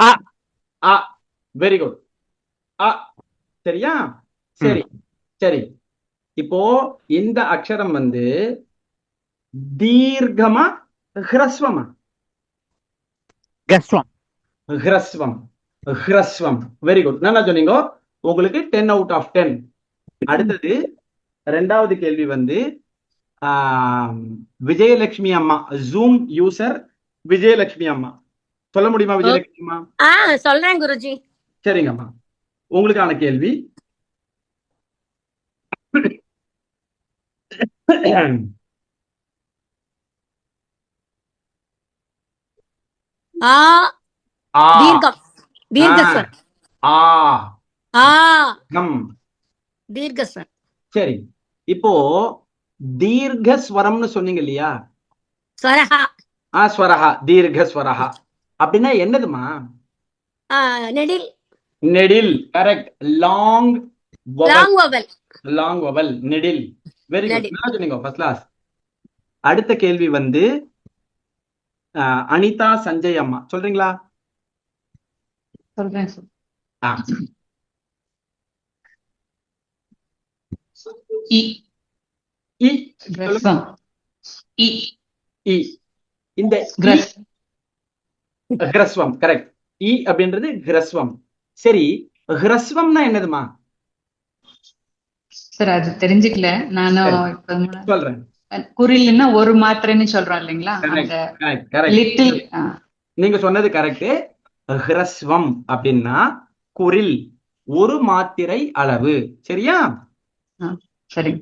A. A very good அ சரியா? சரி சரி. இப்போ இந்த அக்ஷரம் வந்து தீர்க்கமா ஹ்ரஸ்வமா? ஹ்ரஸ்வம். ஹ்ரஸ்வம் ஹ்ரஸ்வம். வெரி குட் நல்லா சொன்னீங்க? உங்களுக்கு டென் அவுட் ஆஃப் டென் அடுத்தது ரெண்டாவது கேள்வி வந்து விஜயலட்சுமி அம்மா ஜூம் யூசர் விஜயலட்சுமி அம்மா. சொல்ல முடியுமா விஜயலட்சுமி அம்மா ஆ சொல்றேன் குருஜி. சரிங்கம்மா. உங்களுக்கான கேள்வி. சரி. இப்போ தீர்க்க ஸ்வரம்னு சொன்னீங்க இல்லையா? ஸ்வரஹா. ஆ ஸ்வரஹா. தீர்க்க ஸ்வரஹா அப்படின்னா என்னதுமா நெடில். நெடில் correct long long vowel long vowel நெடில். Very good. நல்லா சொன்னீங்க ஃபர்ஸ்ட் கிளாஸ் அடுத்த கேள்வி வந்து அனிதா சஞ்சய் அம்மா. சொல்றீங்களா? சொல்றேன் சார் ஆ. இ. இ. கிரஸ்வம் இ. இ. இந்த கிரஸ் ஹ்ரஸ்வம் கரெக்ட் இ அப்படின்றது ஹ்ரஸ்வம். சரி ஹ்ரஸ்வம்னா என்னதுமா? சார் அது தெரிஞ்சுக்கல. நானும் சொல்றேன். குறில்னா ஒரு மாத்திரைன்னு சொல்றோம் இல்லைங்களா? லிட்டில் நீங்க சொன்னது கரெக்ட் ஹ்ரஸ்வம் அப்படின்னா குரில் ஒரு மாத்திரை அளவு. சரியா? சரி.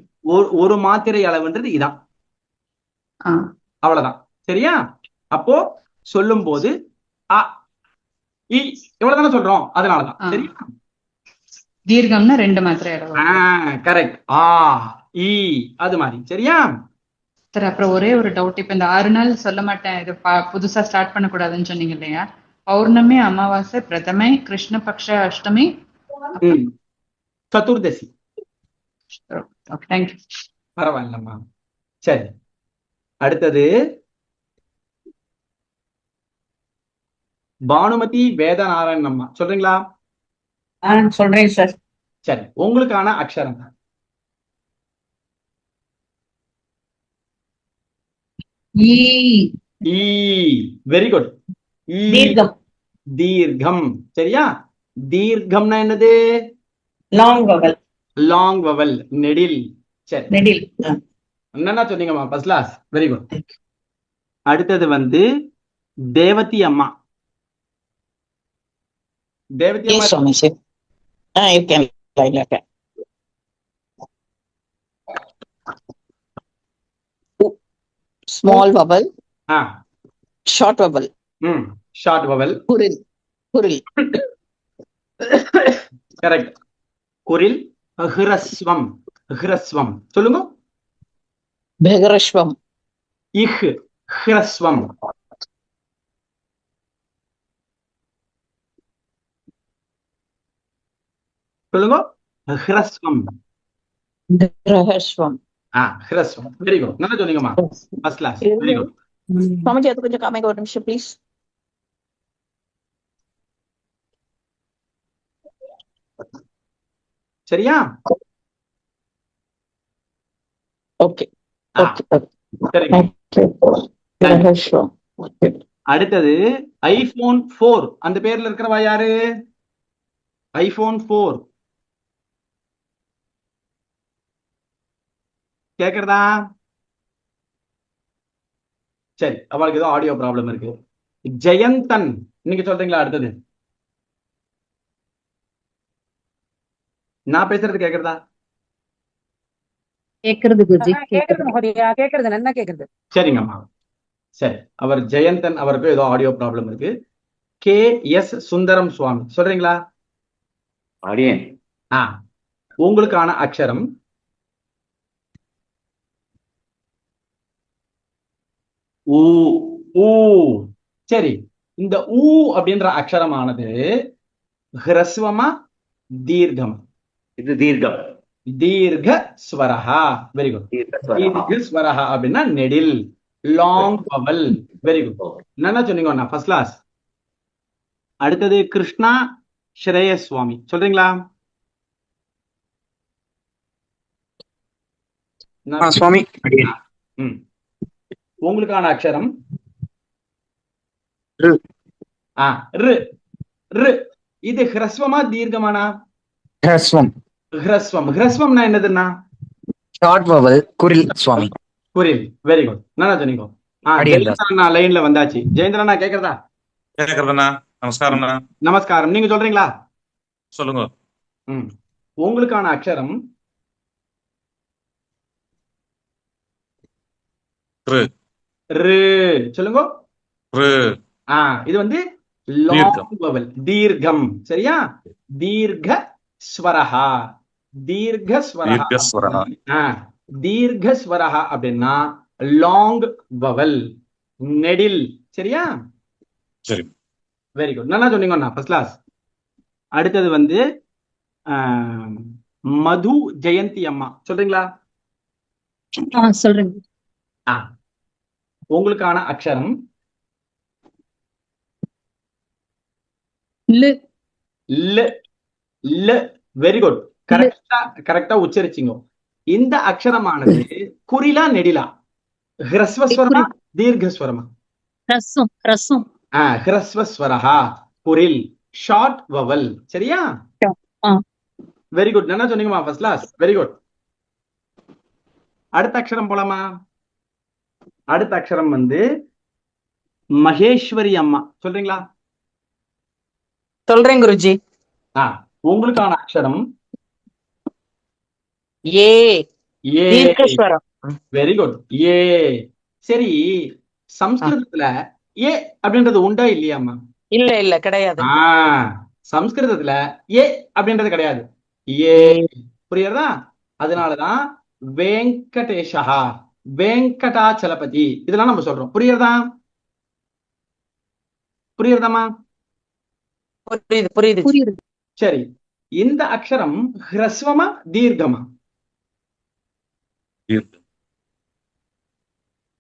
ஒரு மாத்திரை அளவுன்றது இதான். அவ்வளவுதான். சரியா? அப்போ சொல்லும்போது அ இ இவ்வளவுதானே சொல்றோம்? அதனாலதான். சரியா தீர்க்கம்னா ரெண்டு மாத்திரை கரெக்ட் ஆ இ அது மாதிரி. சரியா? சார் அப்புறம் ஒரே ஒரு டவுட் இப்ப இந்த ஆறு நாள் சொல்ல மாட்டேன். இது புதுசா ஸ்டார்ட் பண்ணக்கூடாதுன்னு சொன்னீங்க இல்லையா? பௌர்ணமி அமாவாசை பிரதமை கிருஷ்ணபக்ஷ அஷ்டமி. சதுர்தசி. பரவாயில்லம்மா. சரி. அடுத்தது பானுமதி வேதநாராயணன் அம்மா. சொல்றீங்களா? சொல்றேன் சார். சரி உங்களுக்கான அக்ஷரம். ஈ. வெரி குட் தீர்க்கம். தீர்க்கம். சரியா? தீர்க்கம்னா என்னது? Long vowel. லாங் வவல் நெடில். சரி. நெடில். என்னன்னா சொன்னீங்கம்மா ஃபர்ஸ்ட் கிளாஸ் வெரி குட் அடுத்தது வந்து தேவதி அம்மா. தேவதி Yes, அம்மா Swami, sir. Ah, you can like that. Small vowel, ஆ short vowel, ம் ஷார்ட் வவல் கரெக்ட் குரில் ஹிரஸ்வம் ஹிரஸ்வம் சொல்லுங்க bhagarashvam, இஹ் ஹிரஸ்வம் சொல்லுங்க. ஹிரஸ்வம். ஆ ஹிரஸ்வம். வெரி குட் நல்லா சொன்னீங்கம்மா. First class very good Swamiji, அது கொஞ்சம் காமிங்க. ஒரு நிமிஷம் ப்ளீஸ் சரியா? ஓகே அடுத்தது ஐபோன் ஃபோர். அந்த பேர்ல இருக்கிறவா யாரு? IPhone four. கேக்குறதா? சரி அவளுக்கு ஏதோ ஆடியோ ப்ராப்ளம் இருக்கு. ஜெயந்தன் நீங்க சொல்றீங்களா அடுத்தது? நான் பேசுறது கேக்குறதா? கேக்குறது குருஜி கேக்குறது மகோதயா கேக்குறது நல்லா கேக்குறது. சரிங்கம்மா. சரி அவர் ஜெயந்தன் அவருக்கு ஏதோ ஆடியோ ப்ராப்ளம் இருக்கு. கே. எஸ். சுந்தரம் சுவாமி சொல்றீங்களா? அடியேன் ஆ உங்களுக்கான அக்ஷரம். ஊ ஊ. சரி இந்த ஊ அப்படின்ற அக்ஷரமானது ஹ்ரஸ்வமா தீர்க்கம். இது தீர்க்கம். தீர்க்க ஸ்வரஹா. வெரி குட் தீர்க்க ஸ்வரஹா. அப்படின்னா நெடில் லாங் பவல் வெரி குட் என்னன்னா சொன்னீங்க ஃபர்ஸ்ட் கிளாஸ் அடுத்தது கிருஷ்ணா ஸ்ரேயஸ் சுவாமி சொல்றீங்களா சுவாமி. ம். உங்களுக்கான அக்ஷரம்? இது ஹ்ரஸ்வமா தீர்க்கமானா? ஹ்ரஸ்வம். ஹ்ரஸ்வம். ஹ்ரஸ்வம்னா என்னதுன்னா? ஷார்ட் வவல் குரில் சுவாமி. புரியுது வெரி குட் நல்லா சொன்னீங்க. நான் லைன்ல வந்தாச்சு. ஜெயந்திரனா கேக்குறதா? கேக்குறதுண்ணா. நமஸ்காரம்ண்ணா. நமஸ்காரம். நீங்க சொல்றீங்களா? சொல்லுங்க. ம். உங்களுக்கான அக்ஷரம்? ரு. சொல்லுங்க. ரு. ஆ இது வந்து லாங் வவல் தீர்க்கம். சரியா? தீர்க்க ஸ்வரஹா தீர்க்க ஸ்வரஹா தீர்க்க ஸ்வரஹா அப்படின்னா லாங் வவல் நெடில். சரியா? சரி. வெரி குட் நல்லா சொன்னீங்கண்ணா ஃபர்ஸ்ட் கிளாஸ் அடுத்தது வந்து மது ஜெயந்தி அம்மா. சொல்றீங்களா? சொல்றேங்க ஆ உங்களுக்கான அக்ஷரம். வெரி குட் கரெக்டா கரெக்டா உச்சரிச்சிங்க. இந்த அக்ஷரமானது குறிலா நெடிலா? ஹிரஸ்வஸ்வரமா தீர்க்கஸ்வரமா? ஆ ஹிரஸ்வஸ்வரஹா குரில் ஷார்ட் வவல் சரியா. வெரி குட் என்ன சொன்னீங்கம்மா ஃபர்ஸ்ட் கிளாஸ் வெரி குட் அடுத்த அக்ஷரம் போலாமா? அடுத்த அக்ஷரம் வந்து மகேஸ்வரி அம்மா. சொல்றீங்களா? சொல்றேன் குருஜி. ஆ உங்களுக்கான அக்ஷரம். ஏ. ஏ. வெரி குட் ஏ. சரி சம்ஸ்கிருதத்துல ஏ அப்படின்றது உண்டா இல்லையாம்மா? இல்ல இல்ல கிடையாது. சம்ஸ்கிருதத்துல ஏ அப்படின்றது கிடையாது. ஏ. புரியுறதா? அதனாலதான் வெங்கடேஷா வெங்கடாச்சலபதி. இதெல்லாம் நம்ம சொல்றோம். புரியுறதா? புரியுறதாம்மா? புரியுது புரியுது. புரியுது. சரி. இந்த அக்ஷரம் ஹ்ரஸ்வமா தீர்க்கமா.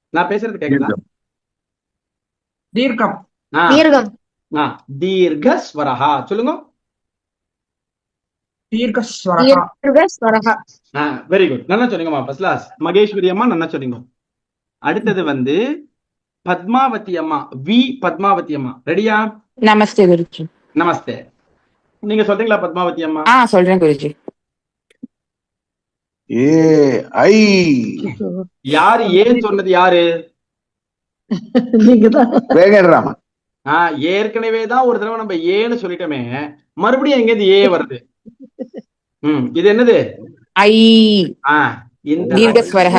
நான் பேசுறது கேக்குதா? தீர்க்கம். ஆ, தீர்க்கஸ்வரஹா. சொல்லுங்க. வெரி குட் நல்லா சொன்னீங்கம்மா ஃபர்ஸ்ட் கிளாஸ் மகேஸ்வரி அம்மா நல்லா சொன்னீங்க அடுத்தது வந்து பத்மாவதி அம்மா வி பத்மாவதி அம்மா. ரெடியா நமஸ்தே குருஜி. நமஸ்தே. நீங்க சொல்றீங்களா பத்மாவதி அம்மா? ஆ சொல்றேன் குருஜி. ஏ ஐ. யாரு ஏன்னு சொன்னது யாரு? வேங்கட்ராமன் ஆ ஏற்கனவே தான் ஒரு தடவை நம்ம ஏன்னு சொல்லிட்டோமே மறுபடியும் எங்கேருந்து ஏ வருது? இது என்னது? ஐ. ஆ இந்த தீர்க்கஸ்வரஹ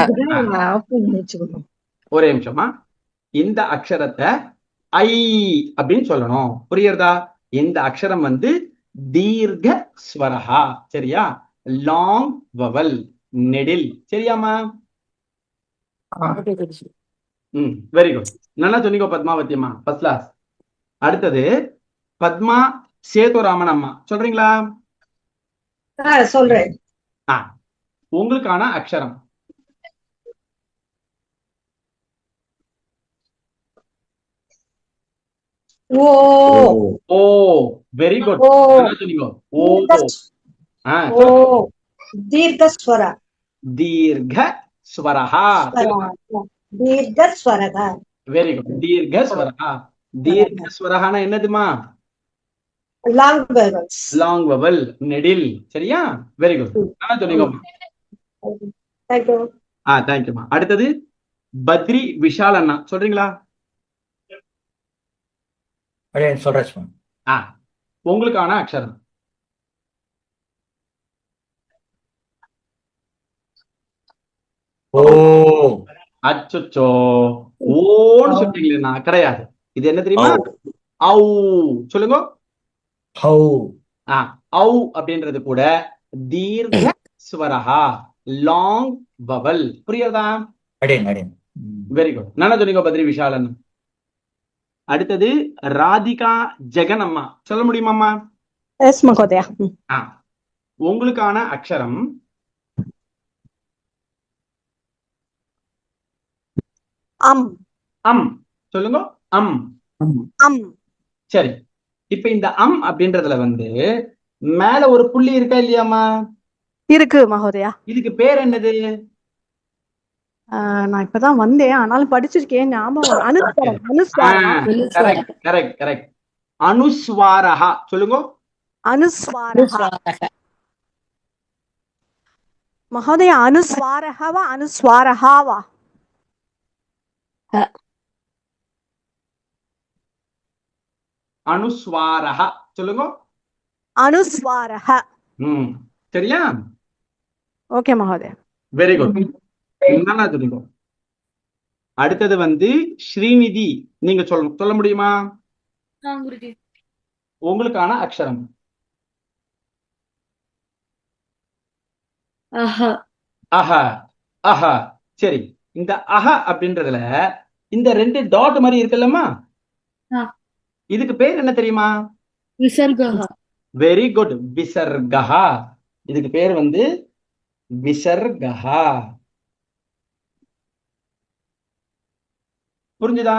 ஒரே நிமிஷமா இந்த அக்ஷரத்தை ஐ அப்படின்னு சொல்லணும். புரியுறதா? இந்த அக்ஷரம் வந்து தீர்க்க ஸ்வரஹா சரியா? லாங் வவல் நெடில். சரியாமா ம் வெரி குட் நல்லா சொன்னீங்க பத்மாவதி அம்மா ஃபர்ஸ்ட் கிளாஸ் அடுத்தது பத்மா சேதுராமன் அம்மா. சொல்றீங்களா? சொல்றேன். உங்களுக்கான அக்ஷரம். ஓ. ஓ வெரி குட் சொன்னீங்க ஓ. ஓ. தீர்க்கஸ்வர தீர்க்க ஸ்வரஹா தீர்க்கஸ்வரக வெரி குட் தீர்க்க ஸ்வரஹா தீர்க்க ஸ்வரஹானா என்னதுமா? லாங் வேர்வல்ஸ் லாங் வவல் நெடில் சரியா வெரி குட் நல்லா சொன்னீங்க ஆ தேங்க்யூமா அடுத்தது பத்ரி விஷால் அண்ணா. சொல்றீங்களா? சொல்றேன் ஆ உங்களுக்கான அக்ஷரம். ஓ. அச்சோ ஓன்னு சொல்றீங்களா கிடையாது. இது என்ன தெரியுமா? ஔ. சொல்லுங்க. ஹௌ. ஆ ஔ அப்படின்றது கூட தீர்க்க ஸ்வரஹா லாங் வவல் புரியுறதா அடியேன் அடியேன் ம். Very good. நல்லா சொன்னீங்க பத்ரி விஷாலன். அடுத்தது ராதிகா ஜெகன் அம்மா சொல்ல முடியுமாம்மா? எஸ் மகோதயா. ஆ உங்களுக்கான அக்ஷரம். அம். அம். சொல்லுங்க. அம். அம். சரி. இப்ப இந்த அம் அப்படின்றதுல வந்து மேல ஒரு புள்ளி இருக்கா இல்லையாமா இருக்கு மகோதயா. இதுக்கு பேர் என்னது? ஆஹ் நான் இப்பதான் வந்தேன். ஆனாலும் படிச்சிருக்கேன். ஞாபகம் அனுஸ்வரம். அனுஸ்வாரம். கரெக்ட் கரெக்ட் கரெக்ட் அனுஸ்வாரஹா. சொல்லுங்க. அனுஸ்வாரः மகோதய அனுஸ்வாரः வா அனுஸ்வாரஹா. சொல்லுங்க. அனுஸ்வாரः ம். சரியா? ஓகே மகோதய. வெரி குட் நல்லா சொல்லுங்க அடுத்தது வந்து ஸ்ரீநிதி. நீங்க சொல்ல சொல்ல முடியுமா? உங்களுக்கான அக்ஷரம். அஹ. அஹ சரி. இந்த அஹ அப்படின்றதுல இந்த ரெண்டு டாட் மாதிரி இருக்குல்லம்மா? இதுக்கு பேர் என்ன தெரியுமா? வெரி குட் விசர்கஹா இதுக்கு பேர் வந்து விசர்கஹா புரிஞ்சுதா?